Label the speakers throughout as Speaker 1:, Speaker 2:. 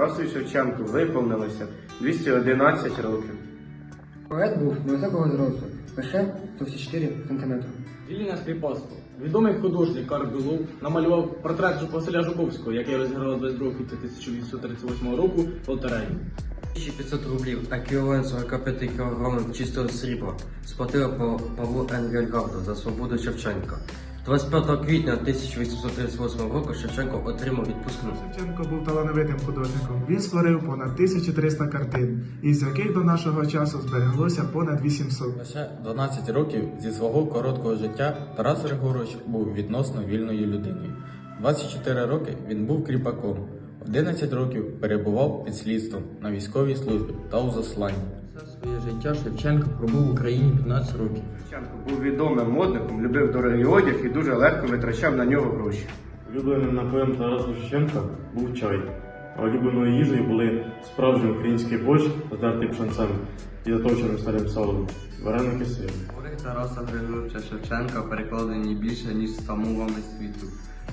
Speaker 1: Тарасу Шевченку виповнилося 211 років.
Speaker 2: Поет був невисокого зросту, лише 104 см.
Speaker 3: Вільне скріпацтво. Відомий художник Карл Білов намалював портрет Василя Жуковського, який розіграв 22 квітня 1838 року в лотереї.
Speaker 4: 1500 рублів, еквівалент 45 кг чистого срібла, сплатили по Павлу Енгельгарду за свободу Шевченка. 25 квітня 1838 року Шевченко отримав відпускну.
Speaker 5: Шевченко був талановитим художником. Він створив понад 1300 картин, із яких до нашого часу збереглося понад 800.
Speaker 6: Лише 12 років зі свого короткого життя Тарас Григорович був відносно вільною людиною. 24 роки він був кріпаком, 11 років перебував під слідством на військовій службі та у засланні.
Speaker 4: Все своє життя Шевченко пробув в Україні 15 років.
Speaker 1: Шевченко був відомим модником, любив дорогий одяг і дуже легко витрачав на нього гроші.
Speaker 7: Улюбленим напоєм Тараса Шевченка був чай, а улюбленою їжею були справжній український борщ, здертий пшенцем і затовченим старим салом, вареники з сиром.
Speaker 4: Твори Тараса Григоровича Шевченка перекладені більше, ніж 100 мовами світу,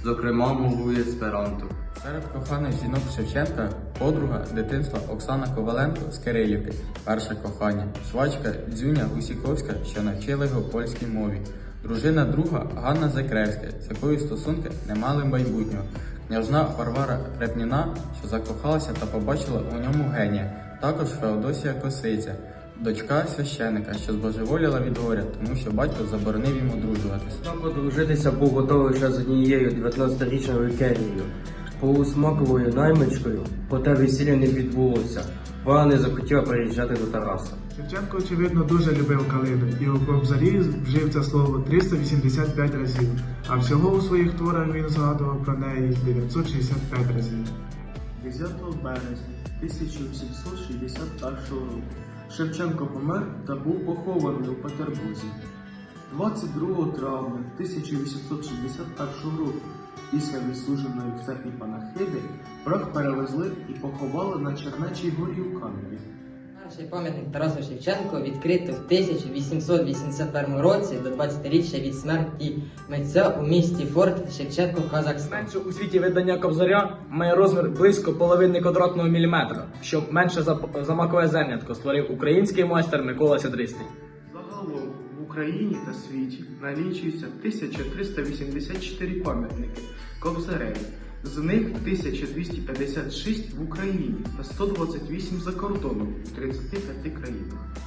Speaker 4: зокрема мовою есперанто.
Speaker 6: Серед коханих жінок Шевченка подруга дитинства Оксана Коваленко з Кирилівки, перше кохання, швачка Дзюня Гусіковська, що навчила його польській мові, дружина друга Ганна Закревська, з якою стосунки не мали майбутнього, княжна Варвара Репніна, що закохалася та побачила у ньому генія, також Феодосія Косиця, дочка священика, що збожеволіла від горя, тому що батько заборонив йому одружуватися.
Speaker 4: Сам одружитися був готовий ще з однією 19-річною Керією, полусмаковою наймичкою, проте весілля не відбулося. Вона не захотіла переїжджати до Тараса.
Speaker 5: Шевченко, очевидно, дуже любив калину, і у Кобзарі вжив це слово 385 разів, а всього у своїх творах він згадував про неї 965 разів.
Speaker 8: 10 березня 1761 року Шевченко помер та був похований у Петербурзі. 22 травня 1861 року після відслуженої в церкві панахиди прах перевезли і поховали на Чернечій горі у Каневі.
Speaker 9: Перший пам'ятник Тарасу Шевченко відкрито в 1881 році до 20-річчя від смерті митця у місті Форт Шевченко, Казахстан.
Speaker 3: Менше у світі видання Кобзаря має розмір близько половини квадратного міліметра, що менше за, за макове зернятко створив український майстер Микола Сядристий.
Speaker 8: Україні та світі налічується 1384 пам'ятники Кобзареві. З них 1256 в Україні та 128 за кордоном у 35 країнах.